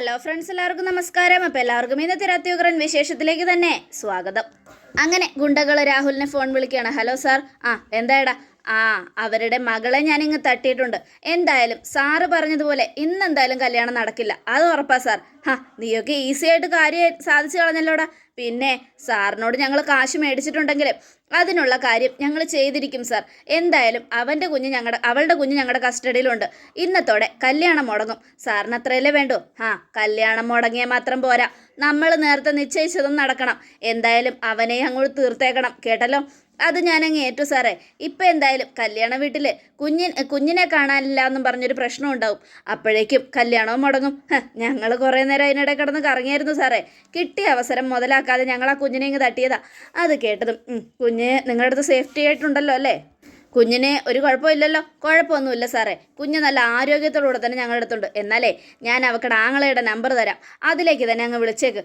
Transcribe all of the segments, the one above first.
Hello friends എല്ലാവർക്കും നമസ്കാരം. അപ്പോൾ എല്ലാവർക്കും ഇന്നത്തെ രാത്രിയുഗ്രൻ വിശേഷത്തിലേക്ക് തന്നെ സ്വാഗതം. അങ്ങനെ ഗുണ്ടകൾ രാഹുലിനെ ഫോൺ വിളിക്കുകയാണ്. ഹലോ സാർ ആ എന്തായടാ? ആ അവരുടെ മകളെ ഞാനിങ്ങ് തട്ടിയിട്ടുണ്ട്. എന്തായാലും സാറ് പറഞ്ഞതുപോലെ ഇന്ന് എന്തായാലും കല്യാണം നടക്കില്ല. അത് ഉറപ്പാ സാർ ഹാ നീയൊക്കെ ഈസി ആയിട്ട് കാര്യം സാധിച്ചു കളഞ്ഞല്ലോടാ. പിന്നെ സാറിനോട് ഞങ്ങൾ കാശ് മേടിച്ചിട്ടുണ്ടെങ്കിൽ അതിനുള്ള കാര്യം ഞങ്ങൾ ചെയ്തിരിക്കും സാർ. എന്തായാലും അവന്റെ കുഞ്ഞ് ഞങ്ങളുടെ അവളുടെ കുഞ്ഞ് ഞങ്ങളുടെ കസ്റ്റഡിയിലുണ്ട്. ഇന്നത്തോടെ കല്യാണം മുടങ്ങും. സാറിന് അത്രയല്ലേ വേണ്ടൂ? ആ കല്യാണം മുടങ്ങിയാൽ മാത്രം പോരാ. നമ്മൾ നേരത്തെ നിശ്ചയിച്ചതും നടക്കണം. എന്തായാലും അവനെ അങ്ങോട്ട് തീർത്തേക്കണം. കേട്ടല്ലോ? അത് ഞാനങ്ങ് ഏറ്റു സാറേ. ഇപ്പം എന്തായാലും കല്യാണ വീട്ടിൽ കുഞ്ഞിൻ കുഞ്ഞിനെ കാണാനില്ല എന്നും പറഞ്ഞൊരു പ്രശ്നം ഉണ്ടാവും. അപ്പോഴേക്കും കല്യാണവും മുടങ്ങും. ഞങ്ങൾ കുറേ നേരം അതിനിടെ കിടന്ന് കറങ്ങിയായിരുന്നു സാറേ. കിട്ടിയ അവസരം മുതലാക്കാതെ ഞങ്ങൾ ആ കുഞ്ഞിനെ ഇങ്ങ് തട്ടിയതാ. അത് കേട്ടതും കുഞ്ഞ് നിങ്ങളുടെ അടുത്ത് സേഫ്റ്റി ആയിട്ടുണ്ടല്ലോ അല്ലേ? കുഞ്ഞിന് ഒരു കുഴപ്പമില്ലല്ലോ. കുഴപ്പമൊന്നുമില്ല സാറേ. കുഞ്ഞ് നല്ല ആരോഗ്യത്തോടുകൂടെ തന്നെ ഞങ്ങളുടെ അടുത്തുണ്ട് എന്നാലേ ഞാൻ അവക്കടെ ആങ്ങളയുടെ നമ്പർ തരാം. അതിലേക്ക് തന്നെ അങ്ങ് വിളിച്ചേക്ക്.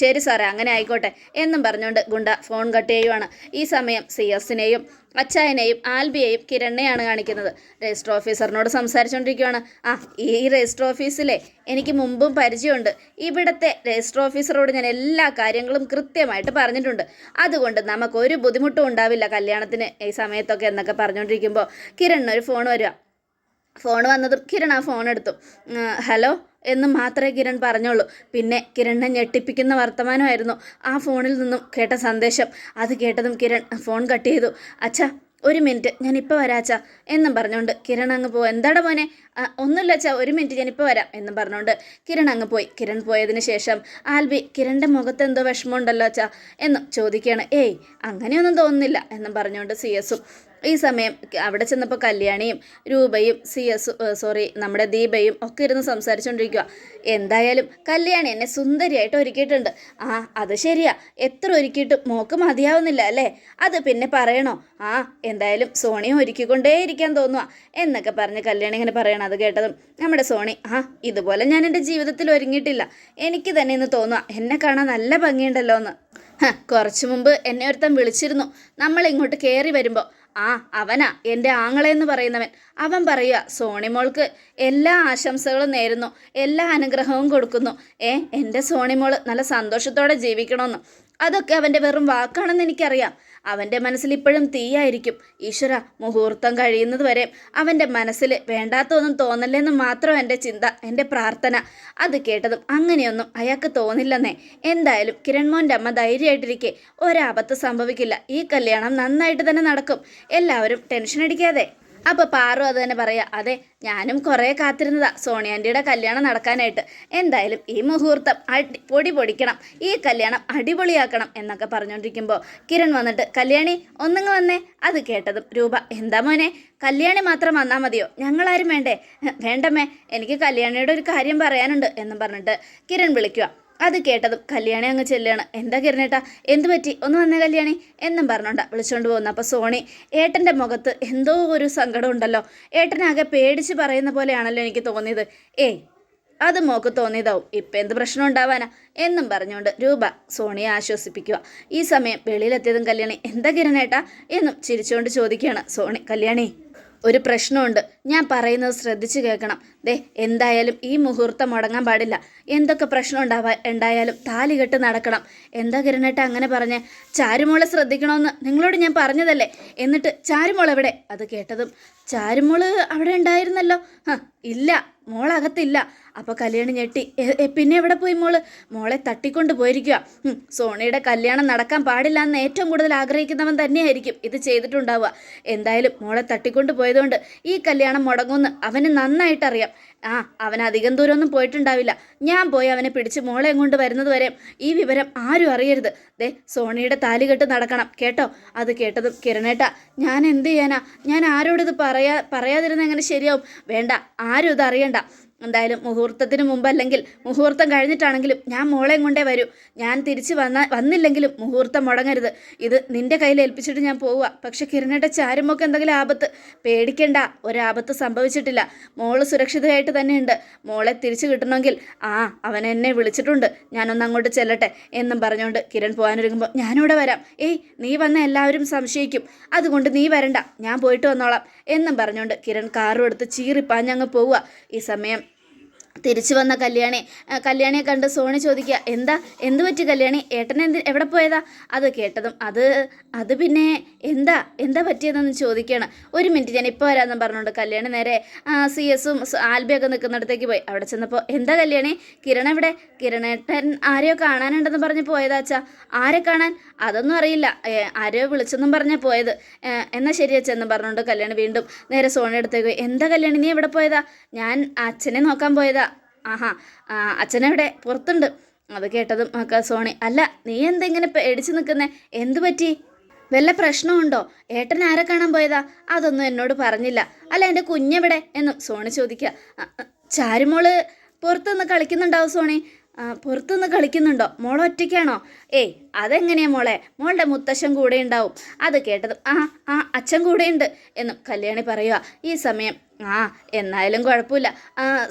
ശരി സാറേ. അങ്ങനെ ആയിക്കോട്ടെ. എന്നും പറഞ്ഞുകൊണ്ട് ഗുണ്ട ഫോൺ കട്ട് ചെയ്യുവാണ്. ഈ സമയം സി എസിനെയും അച്ചായനെയും ആൽബിയെയും കിരണ്ണയാണ് കാണിക്കുന്നത്. രജിസ്റ്റർ ഓഫീസറിനോട് സംസാരിച്ചുകൊണ്ടിരിക്കുകയാണ് ആ ഈ രജിസ്റ്റർ ഓഫീസിലെ എനിക്ക് മുമ്പും പരിചയമുണ്ട്. ഇവിടുത്തെ രജിസ്റ്റർ ഓഫീസറോട് ഞാൻ എല്ലാ കാര്യങ്ങളും കൃത്യമായിട്ട് പറഞ്ഞിട്ടുണ്ട്. അതുകൊണ്ട് നമുക്കൊരു ബുദ്ധിമുട്ടും ഉണ്ടാവില്ല കല്യാണത്തിന് ഈ സമയത്തൊക്കെ എന്നൊക്കെ പറഞ്ഞുകൊണ്ടിരിക്കുമ്പോൾ ഒരു ഫോൺ വരിക. ഫോൺ വന്നതും കിരൺ ആ ഫോൺ എടുത്തു. ഹലോ എന്ന് മാത്രമേ കിരൺ പറഞ്ഞുള്ളൂ പിന്നെ കിരണിനെ ഞെട്ടിപ്പിക്കുന്ന വർത്തമാനമായിരുന്നു ആ ഫോണിൽ നിന്നും കേട്ട സന്ദേശം. അത് കേട്ടതും കിരൺ ഫോൺ കട്ട് ചെയ്തു. അച്ഛാ ഒരു മിനിറ്റ് ഞാൻ ഇപ്പോൾ വരാം അച്ഛാ എന്നും പറഞ്ഞുകൊണ്ട് കിരൺ അങ്ങ് പോയി. എന്താടാ മോനെ? "ആ, ഒന്നുമില്ല അച്ഛാ ഒരു മിനിറ്റ് ഞാൻ ഇപ്പോൾ വരാം എന്നും പറഞ്ഞുകൊണ്ട് കിരൺ അങ്ങ് പോയി. കിരൺ പോയതിന് ശേഷം ആൽബി കിരണിന്റെ മുഖത്ത് എന്തോ വിഷമമുണ്ടല്ലോ അച്ഛാ എന്നും ചോദിക്കുകയാണ്. ഏയ് അങ്ങനെയൊന്നും തോന്നുന്നില്ല എന്നും പറഞ്ഞുകൊണ്ട് സി എസും ഈ സമയം അവിടെ ചെന്നപ്പോൾ കല്യാണിയും രൂപയും സി എസ് സോറി നമ്മുടെ ദീപയും ഒക്കെ ഇരുന്ന് സംസാരിച്ചുകൊണ്ടിരിക്കുക എന്തായാലും കല്യാണി എന്നെ സുന്ദരിയായിട്ട് ഒരുക്കിയിട്ടുണ്ട്. ആ അത് ശരിയാ. എത്ര ഒരുക്കിയിട്ടും മോക്ക് മതിയാവുന്നില്ല അല്ലേ? അത് പിന്നെ പറയണോ? ആ എന്തായാലും സോണിയും ഒരുക്കിക്കൊണ്ടേ ഇരിക്കാൻ തോന്നുക എന്നൊക്കെ പറഞ്ഞ് കല്യാണി ഇങ്ങനെ പറയണം. അത് കേട്ടതും നമ്മുടെ സോണി ആ ഇതുപോലെ ഞാൻ എന്റെ ജീവിതത്തിൽ ഒരുങ്ങിയിട്ടില്ല. എനിക്ക് തന്നെ ഇന്ന് തോന്നുക എന്നെ കാണാൻ നല്ല ഭംഗിയുണ്ടല്ലോ എന്ന് കുറച്ചു മുമ്പ് എന്നെ ഒരുത്തൻ വിളിച്ചിരുന്നു. നമ്മൾ ഇങ്ങോട്ട് കയറി വരുമ്പോൾ ആ അവനാ എന്റെ ആങ്ങളെന്ന് പറയുന്നവൻ. അവൻ പറയുക സോണിമോൾക്ക് എല്ലാ ആശംസകളും നേരുന്നു എല്ലാ അനുഗ്രഹവും കൊടുക്കുന്നു. ഏ എന്റെ സോണിമോൾ നല്ല സന്തോഷത്തോടെ ജീവിക്കണമെന്ന് അതൊക്കെ അവന്റെ വെറും വാക്കാണെന്ന് എനിക്കറിയാം. അവന്റെ മനസ്സിൽ ഇപ്പോഴും തീയായിരിക്കും. ഈശ്വര മുഹൂർത്തം കഴിയുന്നത് വരെ അവന്റെ മനസ്സിൽ വേണ്ടാത്തൊന്നും തോന്നല്ലെന്ന് മാത്രം എന്റെ ചിന്ത എന്റെ പ്രാർത്ഥന. അത് കേട്ടതും അങ്ങനെയൊന്നും അയാൾക്ക് തോന്നില്ലെന്നേ. എന്തായാലും കിരൺമോന്റെ അമ്മ ധൈര്യമായിട്ടിരിക്കെ. ഒരാപത്ത് സംഭവിക്കില്ല. ഈ കല്യാണം നന്നായിട്ട് തന്നെ നടക്കും. എല്ലാവരും ടെൻഷൻ അടിക്കാതെ. അപ്പൊ പാറു അത് തന്നെ പറയാ അതെ ഞാനും കുറേ കാത്തിരുന്നതാ സോണിയാന്റിയുടെ കല്യാണം നടക്കാനായിട്ട്. എന്തായാലും ഈ മുഹൂർത്തം അടി പൊടി പൊടിക്കണം ഈ കല്യാണം അടിപൊളിയാക്കണം എന്നൊക്കെ പറഞ്ഞുകൊണ്ടിരിക്കുമ്പോൾ കിരൺ വന്നിട്ട് കല്യാണി ഒന്നിങ്ങ് വന്നേ. അത് കേട്ടതും രൂപ എന്താ മോനെ കല്യാണി മാത്രം വന്നാൽ മതിയോ? ഞങ്ങളാരും വേണ്ടേ? വേണ്ടമ്മേ എനിക്ക് കല്യാണിയുടെ ഒരു കാര്യം പറയാനുണ്ട് എന്നും പറഞ്ഞിട്ട് കിരൺ വിളിക്കുക അത് കേട്ടതും കല്യാണി അങ്ങ് ചെല്ലുകയാണ്. എന്താ കിരണേട്ടാ എന്ത് പറ്റി? ഒന്ന് വന്നേ കല്യാണി. എന്നും പറഞ്ഞോണ്ടാ വിളിച്ചുകൊണ്ട് പോകുന്നു. അപ്പോൾ സോണി ഏട്ടന്റെ മുഖത്ത് എന്തോ ഒരു സങ്കടം ഉണ്ടല്ലോ. ഏട്ടനാകെ പേടിച്ച് പറയുന്ന പോലെയാണല്ലോ എനിക്ക് തോന്നിയത്. ഏ അത് മോക്ക് തോന്നിയതാവും. ഇപ്പം എന്ത് പ്രശ്നം ഉണ്ടാവാനാ? എന്നും പറഞ്ഞുകൊണ്ട് രൂപ സോണിയെ ആശ്വസിപ്പിക്കുക. ഈ സമയം വെളിയിലെത്തിയതും കല്യാണി എന്താ കിരണേട്ടാ എന്നും ചിരിച്ചുകൊണ്ട് ചോദിക്കുകയാണ് സോണി. കല്യാണി ഒരു പ്രശ്നമുണ്ട്. ഞാൻ പറയുന്നത് ശ്രദ്ധിച്ചു കേൾക്കണം. ദേ എന്തായാലും ഈ മുഹൂർത്തം മുടങ്ങാൻ പാടില്ല. എന്തൊക്കെ പ്രശ്നം ഉണ്ടാവാ ഉണ്ടായാലും താലി കെട്ട് നടക്കണം. എന്താ കിരണേട്ട അങ്ങനെ പറഞ്ഞ്? ചാരുമോളെ ശ്രദ്ധിക്കണമെന്ന് നിങ്ങളോട് ഞാൻ പറഞ്ഞതല്ലേ? എന്നിട്ട് ചാരുമോൾ എവിടെ? അത് കേട്ടതും ചാരുമോൾ അവിടെ ഉണ്ടായിരുന്നല്ലോ. ഇല്ല മോളകത്തില്ല. അപ്പോൾ കല്യാണം ഞെട്ടി. "എ- എ, പിന്നെ എവിടെ പോയി മോൾ? മോളെ തട്ടിക്കൊണ്ട് പോയിരിക്കുക സോണിയുടെ കല്യാണം നടക്കാൻ പാടില്ല എന്ന് ഏറ്റവും കൂടുതൽ ആഗ്രഹിക്കുന്നവൻ തന്നെയായിരിക്കും. ഇത് ചെയ്തിട്ടുണ്ടാവുക. എന്തായാലും മോളെ തട്ടിക്കൊണ്ട് പോയതുകൊണ്ട് ഈ കല്യാണം മുടങ്ങുമെന്ന് അവന് നന്നായിട്ടറിയാം. ആ അവൻ അധികം ദൂരമൊന്നും പോയിട്ടുണ്ടാവില്ല. ഞാൻ പോയി അവനെ പിടിച്ച് മോളെ കൊണ്ട് വരുന്നത് വരെ ഈ വിവരം ആരും അറിയരുത്. ദേ സോണിയുടെ താലികെട്ട് നടക്കണം. കേട്ടോ? അത് കേട്ടതും കിരണേട്ട ഞാൻ എന്ത് ചെയ്യാനാ? ഞാൻ ആരോടിത് പറയാ പറയാതിരുന്ന എങ്ങനെ ശരിയാവും? വേണ്ട ആരും ഇത് അറിയണ്ട. എന്തായാലും മുഹൂർത്തത്തിന് മുമ്പ് അല്ലെങ്കിൽ മുഹൂർത്തം കഴിഞ്ഞിട്ടാണെങ്കിലും ഞാൻ മോളെയും കൊണ്ടേ വരൂ. ഞാൻ തിരിച്ച് വന്ന വന്നില്ലെങ്കിലും മുഹൂർത്തം മുടങ്ങരുത്. ഇത് നിന്റെ കയ്യിൽ ഏൽപ്പിച്ചിട്ട് ഞാൻ പോവുക. പക്ഷെ കിരണയുടെ ചാരുമൊക്കെ എന്തെങ്കിലും ആപത്ത്. പേടിക്കണ്ട ഒരാപത്ത് സംഭവിച്ചിട്ടില്ല. മോൾ സുരക്ഷിതയായിട്ട് തന്നെയുണ്ട്. മോളെ തിരിച്ചു കിട്ടണമെങ്കിൽ ആ അവൻ എന്നെ വിളിച്ചിട്ടുണ്ട്. ഞാനൊന്ന് അങ്ങോട്ട് ചെല്ലട്ടെ എന്നും പറഞ്ഞുകൊണ്ട് കിരൺ പോകാനൊരുങ്ങുമ്പോൾ ഞാനിവിടെ വരാം. ഏയ് നീ വന്ന എല്ലാവരും സംശയിക്കും. അതുകൊണ്ട് നീ വരണ്ട. ഞാൻ പോയിട്ട് വന്നോളാം എന്നും പറഞ്ഞുകൊണ്ട് കിരൺ കാറും എടുത്ത് ചീറിപ്പാഞ്ഞങ്ങ് പോവുക. ഈ സമയം തിരിച്ചു വന്ന കല്യാണി. കല്യാണിയെ കണ്ട് സോണി ചോദിക്കുക എന്താ എന്ത് പറ്റി കല്യാണി? ഏട്ടൻ എന്ത് എവിടെ പോയതാ? അത് കേട്ടതും അത് അത് പിന്നെ എന്താ എന്താ പറ്റിയതെന്ന് ചോദിക്കുകയാണ്. ഒരു മിനിറ്റ് ഞാൻ ഇപ്പോൾ വരാമെന്ന് പറഞ്ഞുകൊണ്ട് കല്യാണി നേരെ സി എസും ആൽബിയൊക്കെ നിൽക്കുന്നിടത്തേക്ക് പോയി. അവിടെ ചെന്നപ്പോൾ എന്താ കല്യാണി? കിരൺ എവിടെ? കിരണേട്ടൻ ആരെയോ കാണാനുണ്ടെന്ന് പറഞ്ഞ് പോയതാ അച്ഛാ. ആരെ കാണാൻ? അതൊന്നും അറിയില്ല. ആരെയോ വിളിച്ചെന്നും പറഞ്ഞാൽ പോയത്. എന്നാൽ എന്നാ ശരി അച്ഛെന്ന് പറഞ്ഞുകൊണ്ട് കല്യാണി വീണ്ടും നേരെ സോണിയുടെ അടുത്തേക്ക് പോയി. എന്താ കല്യാണി നീ എവിടെ പോയതാ? ഞാൻ അച്ഛനെ നോക്കാൻ പോയതാ. ആഹാ അച്ഛനവിടെ പുറത്തുണ്ട്. അത് കേട്ടതും ഒക്കെ സോണി അല്ല നീ എന്തെങ്ങനെ പേടിച്ചു നിൽക്കുന്നേ? എന്തു പറ്റി? വല്ല പ്രശ്നമുണ്ടോ? ഏട്ടൻ ആരെ കാണാൻ പോയതാ? അതൊന്നും എന്നോട് പറഞ്ഞില്ല. അല്ല എന്റെ കുഞ്ഞെവിടെ? എന്നും സോണി ചോദിക്കുക. "ആ, ആ, ചാരുമോൾ പുറത്തുനിന്ന് കളിക്കുന്നുണ്ടാവും സോണി. പുറത്തുനിന്ന് കളിക്കുന്നുണ്ടോ? മോൾ ഒറ്റയ്ക്കാണോ? ഏയ് അതെങ്ങനെയാ മോളെ? മോളുടെ മുത്തശ്ശൻ കൂടെ ഉണ്ടാവും. അത് കേട്ടതും ആ ആ അച്ഛൻ കൂടെയുണ്ട് എന്നും കല്യാണി പറയുക ഈ സമയം ആ എന്നായാലും കുഴപ്പമില്ല.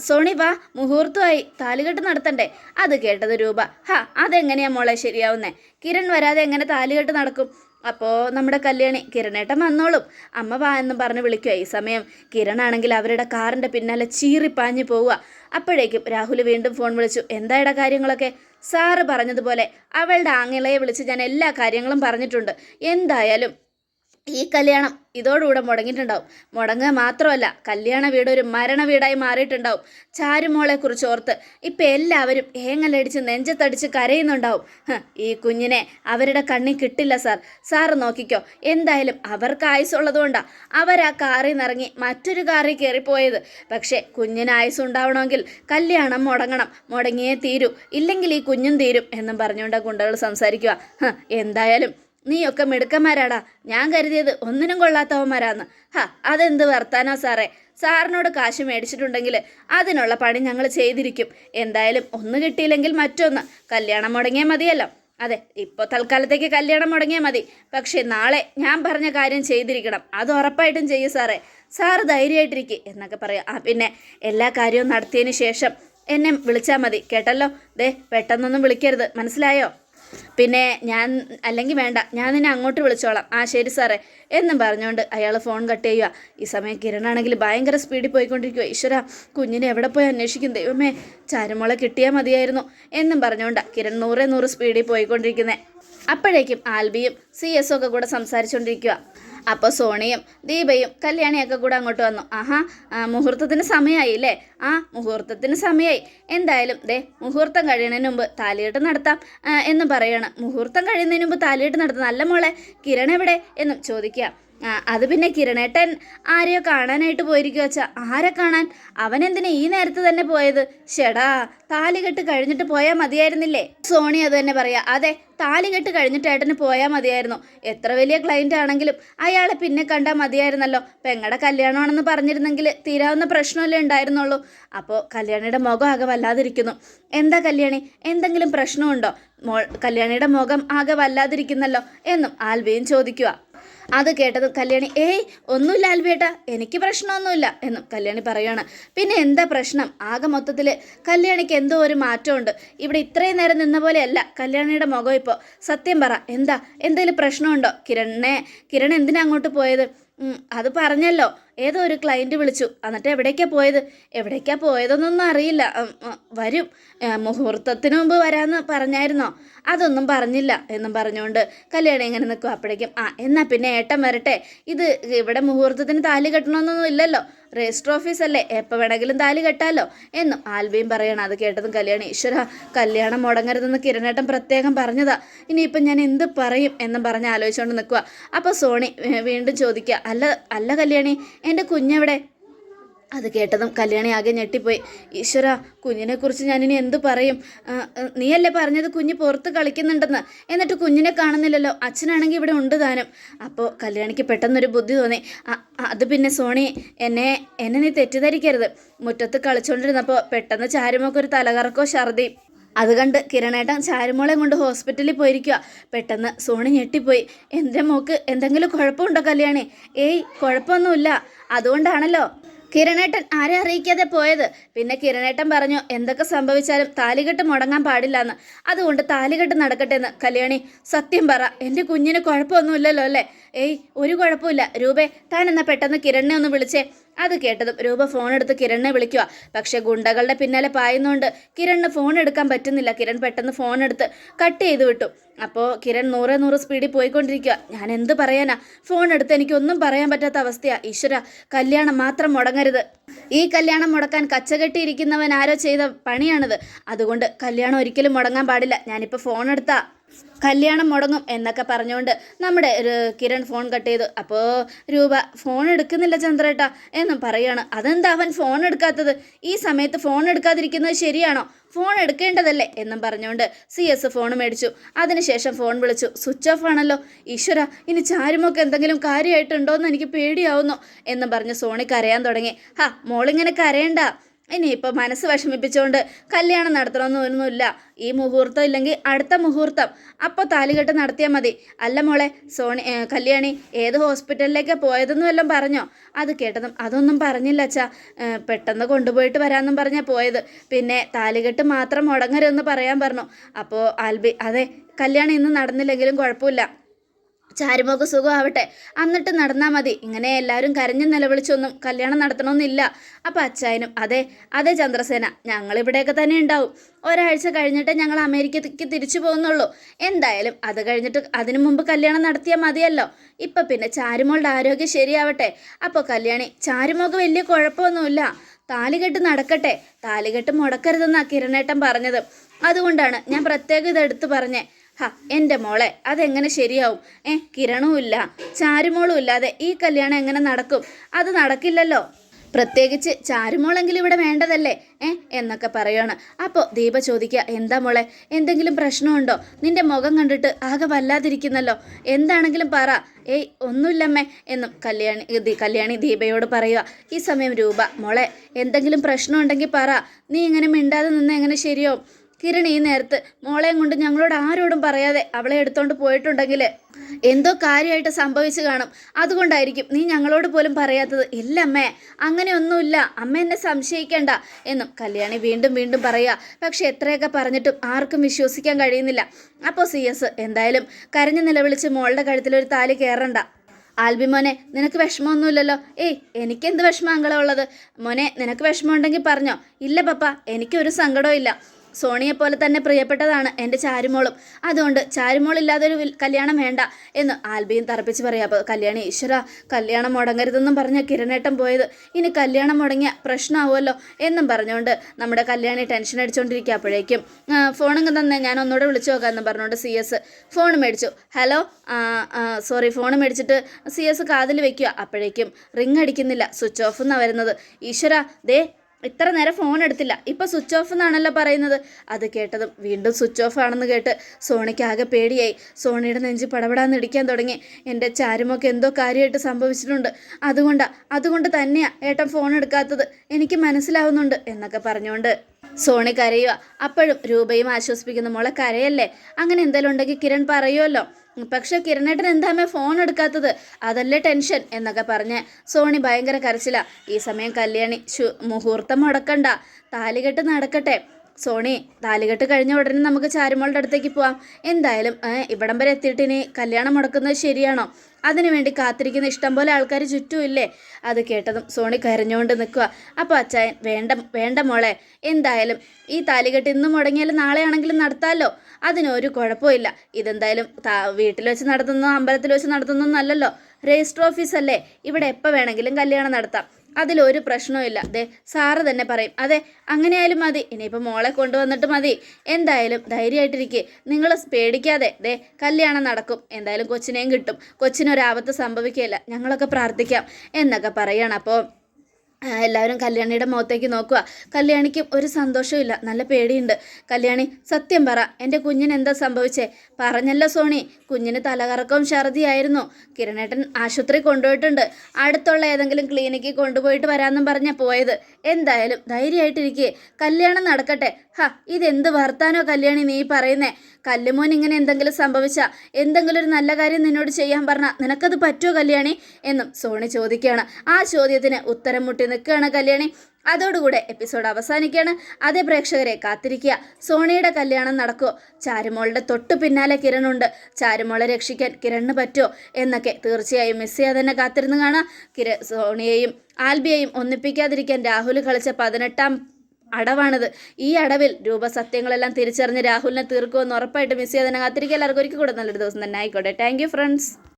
സോണി വാ മുഹൂർത്തമായി താലികെട്ട് നടത്തണ്ടേ? അത് കേട്ടത് രൂപ. ഹാ അതെങ്ങനെയാ മോളെ ശരിയാവുന്നേ? കിരൺ വരാതെ എങ്ങനെ താലികെട്ട് നടക്കും? അപ്പോൾ നമ്മുടെ കല്യാണി കിരണേട്ടൻ വന്നോളും. അമ്മ വാ എന്ന് പറഞ്ഞ് വിളിക്കുക ഈ സമയം കിരണാണെങ്കിൽ അവരുടെ കാറിന്റെ പിന്നാലെ ചീറിപ്പാഞ്ഞു പോവുക. അപ്പോഴേക്കും രാഹുൽ വീണ്ടും ഫോൺ വിളിച്ചു. എന്തായുടെ കാര്യങ്ങളൊക്കെ? സാറ് പറഞ്ഞതുപോലെ അവളുടെ ആങ്ങളയെ വിളിച്ച് ഞാൻ എല്ലാ കാര്യങ്ങളും പറഞ്ഞിട്ടുണ്ട്. എന്തായാലും ഈ കല്യാണം ഇതോടുകൂടെ മുടങ്ങിയിട്ടുണ്ടാവും. മുടങ്ങുക മാത്രമല്ല കല്യാണ വീട് ഒരു മരണ വീടായി മാറിയിട്ടുണ്ടാവും. ചാരുമോളെ കുറിച്ച് ഓർത്ത് ഇപ്പം എല്ലാവരും ഏങ്ങലടിച്ച് നെഞ്ചത്തടിച്ച് കരയുന്നുണ്ടാവും. ഈ കുഞ്ഞിനെ അവരുടെ കണ്ണിൽ കിട്ടില്ല സാർ. സാറ് നോക്കിക്കോ എന്തായാലും അവർക്ക് ആയുസുള്ളതുകൊണ്ടാണ് അവർ ആ കാറിൽ നിന്നിറങ്ങി മറ്റൊരു കാറിൽ കയറിപ്പോയത്. പക്ഷേ കുഞ്ഞിന് ആയുസ് ഉണ്ടാവണമെങ്കിൽ കല്യാണം മുടങ്ങണം. മുടങ്ങിയേ തീരൂ. ഇല്ലെങ്കിൽ ഈ കുഞ്ഞും തീരും എന്നും പറഞ്ഞുകൊണ്ട് ഗുണ്ടകൾ സംസാരിക്കുക എന്തായാലും നീയൊക്കെ മിടുക്കന്മാരാടാ. ഞാൻ കരുതിയത് ഒന്നിനും കൊള്ളാത്തവന്മാരാന്ന്. ഹാ അതെന്ത് വർത്താനോ സാറേ? സാറിനോട് കാശ് മേടിച്ചിട്ടുണ്ടെങ്കിൽ അതിനുള്ള പണി ഞങ്ങൾ ചെയ്തിരിക്കും. എന്തായാലും ഒന്ന് കിട്ടിയില്ലെങ്കിൽ മറ്റൊന്ന്. കല്യാണം മുടങ്ങിയാൽ മതിയല്ലോ. അതെ ഇപ്പോൾ തൽക്കാലത്തേക്ക് കല്യാണം മുടങ്ങിയാൽ മതി. പക്ഷേ നാളെ ഞാൻ പറഞ്ഞ കാര്യം ചെയ്തിരിക്കണം. അത് ഉറപ്പായിട്ടും ചെയ്യും സാറേ. സാറ് ധൈര്യമായിട്ടിരിക്കും എന്നൊക്കെ പറയാം. ആ പിന്നെ എല്ലാ കാര്യവും നടത്തിയതിന് ശേഷം എന്നെ വിളിച്ചാൽ മതി. കേട്ടല്ലോ? ദേ പെട്ടെന്നൊന്നും വിളിക്കരുത്. മനസ്സിലായോ? പിന്നെ ഞാൻ അല്ലെങ്കിൽ വേണ്ട ഞാൻ നിന്നെ അങ്ങോട്ട് വിളിച്ചോളാം. ആ ശരി സാറേ. എന്നും പറഞ്ഞുകൊണ്ട് അയാൾ ഫോൺ കട്ട് ചെയ്യുക ഈ സമയം കിരണാണെങ്കിൽ ഭയങ്കര സ്പീഡിൽ പോയിക്കൊണ്ടിരിക്കുക ഈശ്വര കുഞ്ഞിനെ എവിടെ പോയി അന്വേഷിക്കും? ദൈവമേ ചാരമുള കിട്ടിയാൽ മതിയായിരുന്നു. എന്നും പറഞ്ഞുകൊണ്ട് കിരൺ നൂറേ നൂറ് സ്പീഡിൽ പോയിക്കൊണ്ടിരിക്കുന്നത് അപ്പോഴേക്കും ആൽബിയും സി എസ് ഒക്കെ കൂടെ സംസാരിച്ചുകൊണ്ടിരിക്കുക അപ്പോൾ സോണിയും ദീപയും കല്യാണിയൊക്കെ കൂടെ അങ്ങോട്ട് വന്നു. ആഹാ മുഹൂർത്തത്തിന് സമയമായി അല്ലേ ആ മുഹൂർത്തത്തിന് സമയമായി എന്തായാലും ദേ മുഹൂർത്തം കഴിയുന്നതിന് മുമ്പ് താലികെട്ട് നടത്താം എന്ന് പറയണം. മുഹൂർത്തം കഴിയുന്നതിന് മുമ്പ് താലികെട്ട് നടത്താം നല്ല മോളെ കിരൺ എവിടെ? എന്നും ചോദിക്കുക അത് പിന്നെ കിരണേട്ടൻ ആരെയോ കാണാനായിട്ട് പോയിരിക്കുക വെച്ചാൽ ആരെ കാണാൻ? അവൻ എന്തിനാ ഈ നേരത്തെ തന്നെ പോയത്? ഷെടാ താലികെട്ട് കഴിഞ്ഞിട്ട് പോയാൽ മതിയായിരുന്നില്ലേ? സോണി അത് തന്നെ പറയാ. അതെ താലി കെട്ട് കഴിഞ്ഞിട്ട് ഏട്ടന് പോയാൽ മതിയായിരുന്നു. എത്ര വലിയ ക്ലയന്റ് ആണെങ്കിലും അയാളെ പിന്നെ കണ്ടാൽ മതിയായിരുന്നല്ലോ. പെങ്ങടെ കല്യാണമാണെന്ന് പറഞ്ഞിരുന്നെങ്കിൽ തീരാവുന്ന പ്രശ്നമല്ലേ ഉണ്ടായിരുന്നുള്ളൂ. അപ്പോൾ കല്യാണിയുടെ മുഖം ആകെ വല്ലാതിരിക്കുന്നു. എന്താ കല്യാണി? എന്തെങ്കിലും പ്രശ്നമുണ്ടോ? മോൾ കല്യാണിയുടെ മുഖം ആകെ വല്ലാതിരിക്കുന്നല്ലോ എന്നും ആൽബിയും ചോദിക്കുക അത് കേട്ടതും കല്യാണി ഏയ് ഒന്നുമില്ല ആൽബേട്ട എനിക്ക് പ്രശ്നമൊന്നുമില്ല എന്നും കല്യാണി പറയുകയാണ് പിന്നെ എന്താ പ്രശ്നം? ആകെ മൊത്തത്തിൽ കല്യാണിക്ക് എന്തോ ഒരു മാറ്റമുണ്ട്. ഇവിടെ ഇത്രയും നേരം നിന്ന പോലെയല്ല കല്യാണിയുടെ മുഖം ഇപ്പോൾ സത്യം പറ എന്താ? എന്തെങ്കിലും പ്രശ്നമുണ്ടോ? കിരണിനെ കിരൺ എന്തിനാ അങ്ങോട്ട് പോയത്? അത് പറഞ്ഞല്ലോ. ഏതോ ഒരു ക്ലയന്റ് വിളിച്ചു. എന്നിട്ട് എവിടേക്കാണ് പോയത്? എവിടേക്കാണ് പോയതെന്നൊന്നും അറിയില്ല. വരും. മുഹൂർത്തത്തിന് മുമ്പ് വരാമെന്ന് പറഞ്ഞായിരുന്നോ? അതൊന്നും പറഞ്ഞില്ല എന്നും പറഞ്ഞുകൊണ്ട് കല്യാണം ഇങ്ങനെ നിൽക്കും. അപ്പോഴേക്കും ആ എന്നാൽ പിന്നെ ഏട്ടൻ വരട്ടെ. ഇത് ഇവിടെ മുഹൂർത്തത്തിന് താലി കെട്ടണമെന്നൊന്നും ഇല്ലല്ലോ. രജിസ്റ്റർ ഓഫീസല്ലേ എപ്പോൾ വേണമെങ്കിലും താലി കെട്ടാലോ? എന്നും ആൽബിയും പറയണം. അത് കേട്ടതും കല്യാണി ഈശ്വര കല്യാണം മുടങ്ങരുതെന്ന് കിരണേട്ടൻ പ്രത്യേകം പറഞ്ഞതാ. ഇനിയിപ്പം ഞാൻ എന്ത് പറയും എന്നും പറഞ്ഞ് ആലോചിച്ചുകൊണ്ട് നിൽക്കുക അപ്പോൾ സോണി വീണ്ടും ചോദിക്കുക അല്ല അല്ല കല്യാണി എന്റെ കുഞ്ഞെവിടെ? അത് കേട്ടതും കല്യാണി ആകെ ഞെട്ടിപ്പോയി. ഈശ്വര കുഞ്ഞിനെക്കുറിച്ച് ഞാനിനി എന്ത് പറയും? നീയല്ലേ പറഞ്ഞത് കുഞ്ഞ് പുറത്ത് കളിക്കുന്നുണ്ടെന്ന്? എന്നിട്ട് കുഞ്ഞിനെ കാണുന്നില്ലല്ലോ. അച്ഛനാണെങ്കിൽ ഇവിടെ ഉണ്ട് താനും. അപ്പോൾ കല്യാണിക്ക് പെട്ടെന്നൊരു ബുദ്ധി തോന്നി. അത് പിന്നെ സോണി എന്നെ എന്നെ നീ തെറ്റിദ്ധരിക്കരുത്. മുറ്റത്ത് കളിച്ചുകൊണ്ടിരുന്നപ്പോൾ പെട്ടെന്ന് ചാരുമൊക്കെ ഒരു തലകറക്കോ ഛർദി അത് കണ്ട് കിരണേട്ടൻ ചാരുമോളെ കൊണ്ട് ഹോസ്പിറ്റലിൽ പോയിരിക്കുക പെട്ടെന്ന് സോണി ഞെട്ടിപ്പോയി. എന്റെ മോക്ക് എന്തെങ്കിലും കുഴപ്പമുണ്ടോ കല്യാണി? ഏയ് കുഴപ്പമൊന്നുമില്ല. അതുകൊണ്ടാണല്ലോ. കിരണേട്ടൻ ആരെ അറിയിക്കാതെ പോയത്? പിന്നെ കിരണേട്ടൻ പറഞ്ഞു എന്തൊക്കെ സംഭവിച്ചാലും താലികെട്ട് മുടങ്ങാൻ പാടില്ലെന്ന്. അതുകൊണ്ട് താലികെട്ട് നടക്കട്ടെ എന്ന് കല്യാണി സത്യം പറ എന്റെ കുഞ്ഞിന് കുഴപ്പമൊന്നുമില്ലല്ലോ അല്ലേ? ഏയ് ഒരു കുഴപ്പമില്ല. രൂപേ താൻ എന്നാ പെട്ടെന്ന് കിരണിനെ ഒന്ന് വിളിച്ചേ. അത് കേട്ടതും രൂപ ഫോൺ എടുത്ത് കിരണിനെ വിളിക്കുക പക്ഷേ ഗുണ്ടകളുടെ പിന്നാലെ പായുന്നുണ്ട് കിരണിന് ഫോൺ എടുക്കാൻ പറ്റുന്നില്ല. കിരൺ പെട്ടെന്ന് ഫോൺ എടുത്ത് കട്ട് ചെയ്ത് വിട്ടു. അപ്പോൾ കിരൺ നൂറ് നൂറ് സ്പീഡിൽ പോയിക്കൊണ്ടിരിക്കുക ഞാൻ എന്ത് പറയാനാ? ഫോൺ എടുത്ത് എനിക്കൊന്നും പറയാൻ പറ്റാത്ത അവസ്ഥയാ. ഈശ്വര കല്യാണം മാത്രം മുടങ്ങരുത്. ഈ കല്യാണം മുടക്കാൻ കച്ചകെട്ടിയിരിക്കുന്നവൻ ആരോ ചെയ്ത പണിയാണിത്. അതുകൊണ്ട് കല്യാണം ഒരിക്കലും മുടങ്ങാൻ പാടില്ല. ഞാനിപ്പോൾ ഫോൺ എടുത്താ. കല്യാണം മുടങ്ങും എന്നൊക്കെ പറഞ്ഞുകൊണ്ട് നമ്മുടെ കിരൺ ഫോൺ കട്ട് ചെയ്തു. അപ്പോൾ രൂപ ഫോൺ എടുക്കുന്നില്ല ചന്ദ്രേട്ട എന്നും പറയാണ്. അതെന്താ അവൻ ഫോൺ എടുക്കാത്തത്? ഈ സമയത്ത് ഫോൺ എടുക്കാതിരിക്കുന്നത് ശരിയാണോ? ഫോൺ എടുക്കേണ്ടതല്ലേ? എന്നും പറഞ്ഞുകൊണ്ട് സി എസ് ഫോൺ മേടിച്ചു. അതിനുശേഷം ഫോൺ വിളിച്ചു. സ്വിച്ച് ഓഫ് ആണല്ലോ. ഈശ്വര ഇനി ചാരുമൊക്കെ എന്തെങ്കിലും കാര്യമായിട്ടുണ്ടോ എന്ന് എനിക്ക് പേടിയാവുന്നു എന്നും പറഞ്ഞ് സോണി കരയാൻ തുടങ്ങി. ഹാ മോളിങ്ങനെ കരയണ്ട. ഇനിയിപ്പോൾ മനസ്സ് വിഷമിപ്പിച്ചുകൊണ്ട് കല്യാണം നടത്തണമെന്നൊന്നുമില്ല ഈ മുഹൂർത്തം ഇല്ലെങ്കിൽ അടുത്ത മുഹൂർത്തം. അപ്പോൾ താലികെട്ട് നടത്തിയാൽ മതി. അല്ല മോളെ സോണി കല്യാണി ഏത് ഹോസ്പിറ്റലിലേക്ക് പോയതെന്നും എല്ലാം പറഞ്ഞോ? അത് കേട്ടതും അതൊന്നും പറഞ്ഞില്ല അച്ഛാ. പെട്ടെന്ന് കൊണ്ടുപോയിട്ട് വരാമെന്നും പറഞ്ഞാൽ പോയത്. പിന്നെ താലികെട്ട് മാത്രം മുടങ്ങരുതെന്ന് പറയാൻ പറഞ്ഞു. അപ്പോൾ ആൽബി അതെ കല്യാണം ഇന്ന് നടന്നില്ലെങ്കിലും കുഴപ്പമില്ല. ചാരുമോക്ക് സുഖമാവട്ടെ. എന്നിട്ട് നടന്നാൽ മതി. ഇങ്ങനെ എല്ലാവരും കരഞ്ഞു നിലവിളിച്ചൊന്നും കല്യാണം നടത്തണമെന്നില്ല. അപ്പം അച്ചായനും അതെ അതെ ചന്ദ്രസേന ഞങ്ങളിവിടെയൊക്കെ തന്നെ ഉണ്ടാവും. ഒരാഴ്ച കഴിഞ്ഞിട്ട് ഞങ്ങൾ അമേരിക്കയ്ക്ക് തിരിച്ചു പോകുന്നുള്ളൂ. എന്തായാലും അത് കഴിഞ്ഞിട്ട് അതിനു മുമ്പ് കല്യാണം നടത്തിയാൽ മതിയല്ലോ. ഇപ്പം പിന്നെ ചാരുമോളുടെ ആരോഗ്യം ശരിയാവട്ടെ. അപ്പോൾ കല്യാണി ചാരുമോക്ക് വലിയ കുഴപ്പമൊന്നുമില്ല. താലികെട്ട് നടക്കട്ടെ. താലികെട്ട് മുടക്കരുതെന്നാണ് കിരണേട്ടൻ പറഞ്ഞത്. അതുകൊണ്ടാണ് ഞാൻ പ്രത്യേകം ഇതെടുത്ത് പറഞ്ഞേ. ഹ എന്റെ മോളെ അതെങ്ങനെ ശരിയാവും? ഏ കിരണവും ഇല്ല ചാരുമോളും ഇല്ലാതെ ഈ കല്യാണം എങ്ങനെ നടക്കും? അത് നടക്കില്ലല്ലോ. പ്രത്യേകിച്ച് ചാരുമോളെങ്കിലും ഇവിടെ വേണ്ടതല്ലേ? ഏ എന്നൊക്കെ പറയാണ്. അപ്പോൾ ദീപ ചോദിക്കുക എന്താ മോളെ എന്തെങ്കിലും പ്രശ്നമുണ്ടോ? നിന്റെ മുഖം കണ്ടിട്ട് ആകെ വല്ലാതിരിക്കുന്നല്ലോ. എന്താണെങ്കിലും പറ. ഏയ് ഒന്നുമില്ലമ്മേ എന്നും കല്യാണി കല്യാണി ദീപയോട് പറയുക. ഈ സമയം രൂപ മോളെ എന്തെങ്കിലും പ്രശ്നമുണ്ടെങ്കിൽ പറ. നീ ഇങ്ങനെ മിണ്ടാതെ നിന്ന് എങ്ങനെ ശരിയാവും? കിരൺ ഈ നേരത്ത് മോളെയും കൊണ്ട് ഞങ്ങളോട് ആരോടും പറയാതെ അവളെ എടുത്തോണ്ട് പോയിട്ടുണ്ടെങ്കിൽ എന്തോ കാര്യമായിട്ട് സംഭവിച്ചു കാണും. അതുകൊണ്ടായിരിക്കും നീ ഞങ്ങളോട് പോലും പറയാത്തത്. ഇല്ല അമ്മേ അങ്ങനെയൊന്നുമില്ല. അമ്മ എന്നെ സംശയിക്കേണ്ട എന്നും കല്യാണി വീണ്ടും വീണ്ടും പറയുക. പക്ഷെ എത്രയൊക്കെ പറഞ്ഞിട്ടും ആർക്കും വിശ്വസിക്കാൻ കഴിയുന്നില്ല. അപ്പോൾ സി എസ് എന്തായാലും കരഞ്ഞു നിലവിളിച്ച് മോളുടെ കഴുത്തിലൊരു താലി കയറണ്ട. ആൽബി മോനെ നിനക്ക് വിഷമമൊന്നുമില്ലല്ലോ? ഏയ് എനിക്കെന്ത് വിഷമം ഉള്ളത്? മോനെ നിനക്ക് വിഷമമുണ്ടെങ്കിൽ പറഞ്ഞോ. ഇല്ല പപ്പ എനിക്കൊരു സങ്കടവും ഇല്ല സോണിയെ പോലെ തന്നെ പ്രിയപ്പെട്ടതാണ് എന്റെ ചാരുമോളും. അതുകൊണ്ട് ചാരുമോളില്ലാതെ ഒരു കല്യാണം വേണ്ട എന്ന് ആൽബിയും തറപ്പിച്ച് പറയാം അപ്പോൾ കല്യാണി ഈശ്വര കല്യാണം മുടങ്ങരുതെന്നും പറഞ്ഞ കിരണേട്ടൻ പോയത് ഇനി കല്യാണം മുടങ്ങിയ പ്രശ്നമാവുമല്ലോ എന്നും പറഞ്ഞുകൊണ്ട് നമ്മുടെ കല്യാണി ടെൻഷൻ അടിച്ചുകൊണ്ടിരിക്കുക അപ്പോഴേക്കും ആ, തന്നെ ഞാൻ ഒന്നുകൂടെ വിളിച്ചു നോക്കാമെന്ന് പറഞ്ഞുകൊണ്ട് സി എസ് ഫോൺ മേടിച്ചു. ഹലോ സോറി ഫോൺ മേടിച്ചിട്ട് സി എസ് കാതിൽ വെക്കുക. അപ്പോഴേക്കും റിങ് അടിക്കുന്നില്ല സ്വിച്ച് ഓഫ് എന്നാണ് വരുന്നത്. ഈശ്വര ദേ ഇത്ര നേരം ഫോൺ എടുത്തില്ല. ഇപ്പോൾ സ്വിച്ച് ഓഫ് എന്നാണല്ലോ പറയുന്നത്. അത് കേട്ടതും വീണ്ടും സ്വിച്ച് ഓഫ് ആണെന്ന് കേട്ട് സോണിക്ക് ആകെ പേടിയായി. സോണിയുടെ നെഞ്ച് പടപടാന്ന് ഇടിക്കാൻ തുടങ്ങി. എന്റെ ചാരുമൊക്കെ എന്തോ കാര്യമായിട്ട് സംഭവിച്ചിട്ടുണ്ട്. അതുകൊണ്ടാണ് അതുകൊണ്ട് തന്നെയാണ് ഏട്ടൻ ഫോൺ എടുക്കാത്തത്. എനിക്ക് മനസ്സിലാവുന്നുണ്ട് എന്നൊക്കെ പറഞ്ഞുകൊണ്ട് സോണി കരയുക. അപ്പോഴും രൂപയും ആശ്വസിപ്പിക്കുന്ന. മോളെ കരയല്ലേ? അങ്ങനെ എന്തെങ്കിലും ഉണ്ടെങ്കിൽ കിരൺ പറയുമല്ലോ പക്ഷെ കിരണേട്ടൻ എന്താമേ ഫോൺ എടുക്കാത്തത്? അതല്ലേ ടെൻഷൻ എന്നൊക്കെ പറഞ്ഞ് സോണി ഭയങ്കര കരച്ചില. ഈ സമയം കല്യാണി ശു മുഹൂർത്തം മുടക്കണ്ട. താലികെട്ട് നടക്കട്ടെ. സോണി താലികെട്ട് കഴിഞ്ഞ ഉടനെ നമുക്ക് ചാരുമോളുടെ അടുത്തേക്ക് പോവാം. എന്തായാലും ഇവിടം വരെ എത്തിയിട്ട് ഇനി കല്യാണം മുടക്കുന്നത് ശരിയാണോ? അതിനുവേണ്ടി കാത്തിരിക്കുന്ന ഇഷ്ടം പോലെ ആൾക്കാർ ചുറ്റുമില്ലേ? അത് കേട്ടതും സോണി കരഞ്ഞുകൊണ്ട് നിൽക്കുക അപ്പോൾ അച്ചായൻ വേണ്ട വേണ്ട മോളെ. എന്തായാലും ഈ താലികെട്ട് ഇന്ന് മുടങ്ങിയാലും നാളെ ആണെങ്കിലും നടത്താമല്ലോ അതിനൊരു കുഴപ്പമില്ല ഇതെന്തായാലും വീട്ടിൽ വെച്ച് നടത്തുന്നോ അമ്പലത്തിൽ വെച്ച് നടത്തുന്നൊന്നല്ലല്ലോ രജിസ്റ്റർ ഓഫീസല്ലേ? ഇവിടെ എപ്പോൾ വേണമെങ്കിലും കല്യാണം നടത്താം. അതിലൊരു പ്രശ്നവുമില്ല. അതെ സാറ് തന്നെ പറയും അതെ അങ്ങനെയായാലും മതി. ഇനിയിപ്പോൾ മോളെ കൊണ്ടുവന്നിട്ട് മതി. എന്തായാലും ധൈര്യമായിട്ടിരിക്കെ. നിങ്ങൾ പേടിക്കാതെ ദേ കല്യാണം നടക്കും. എന്തായാലും കൊച്ചിനെയും കിട്ടും. കൊച്ചിനൊരാപത്ത് സംഭവിക്കുകയില്ല. ഞങ്ങളൊക്കെ പ്രാർത്ഥിക്കാം. എന്നൊക്കെ പറയണം. അപ്പോൾ എല്ലാവരും കല്യാണിയുടെ മുഖത്തേക്ക് നോക്കുക. കല്യാണിക്കും ഒരു സന്തോഷമില്ല നല്ല പേടിയുണ്ട്. കല്യാണി സത്യം പറ. എന്റെ കുഞ്ഞിന് എന്താ സംഭവിച്ചേ? പറഞ്ഞല്ലോ സോണി. കുഞ്ഞിന് തലകറക്കവും ഛർദിയായിരുന്നു. കിരണേട്ടൻ ആശുപത്രി കൊണ്ടുപോയിട്ടുണ്ട്. അടുത്തുള്ള ഏതെങ്കിലും ക്ലിനിക്കിൽ കൊണ്ടുപോയിട്ട് വരാമെന്നും പറഞ്ഞാൽ പോയത്. എന്തായാലും ധൈര്യമായിട്ടിരിക്കേ. കല്യാണം നടക്കട്ടെ. ഹ ഇതെന്ത് വർത്താനോ കല്യാണി നീ പറയുന്നേ? കല്ലുമോൻ ഇങ്ങനെ എന്തെങ്കിലും സംഭവിച്ച എന്തെങ്കിലും ഒരു നല്ല കാര്യം നിന്നോട് ചെയ്യാൻ പറഞ്ഞാൽ നിനക്കത് പറ്റുമോ കല്യാണി? എന്നും സോണി ചോദിക്കുകയാണ്. ആ ചോദ്യത്തിന് ഉത്തരം മുട്ടി നിൽക്കുകയാണ് കല്യാണി. അതോടുകൂടെ എപ്പിസോഡ് അവസാനിക്കുകയാണ്. അതേ പ്രേക്ഷകരെ കാത്തിരിക്കുക. സോണിയുടെ കല്യാണം നടക്കുമോ ചാരുമോളുടെ തൊട്ടു പിന്നാലെ കിരണുണ്ട്. ചാരുമോളെ രക്ഷിക്കാൻ കിരണിന് പറ്റുമോ എന്നൊക്കെ തീർച്ചയായും മിസ് ചെയ്യാതെ തന്നെ കാത്തിരുന്ന് കാണാം. കിര സോണിയെയും ആൽബിയെയും ഒന്നിപ്പിക്കാതിരിക്കാൻ രാഹുൽ കളിച്ച പതിനെട്ടാം അടവാണിത്. ഈ അടവിൽ രൂപസത്യങ്ങളെല്ലാം തിരിച്ചറിഞ്ഞ് രാഹുലിനെ തീർക്കുമെന്ന് ഉറപ്പായിട്ട് മിസ് ചെയ്യാതെ തന്നെ കാത്തിരിക്കുക. എല്ലാവർക്കും ഒരിക്കൽ കൂടെ നല്ലൊരു ദിവസം തന്നെ ആയിക്കോട്ടെ. Thank friends